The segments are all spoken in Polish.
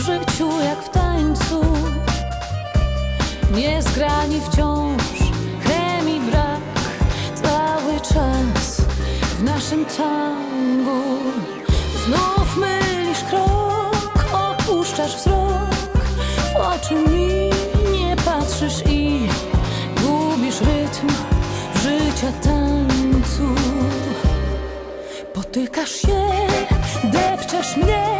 w życiu jak w tańcu. Nie zgrani wciąż chemii brak. Cały czas w naszym tangu Znów mylisz krok, opuszczasz wzrok. W oczy mi nie patrzysz i Gubisz rytm życia tańcu. Potykasz się, depczesz mnie.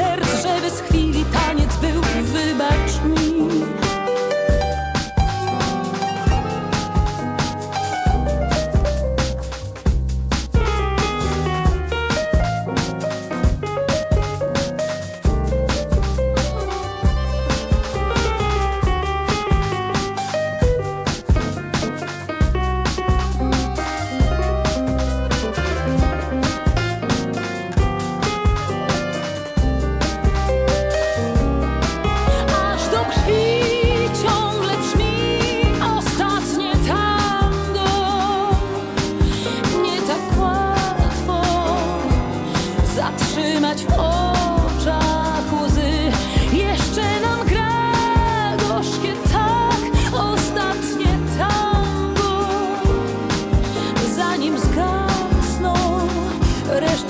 serc, żeby schwytać. floresta.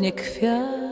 cudnie kwiat.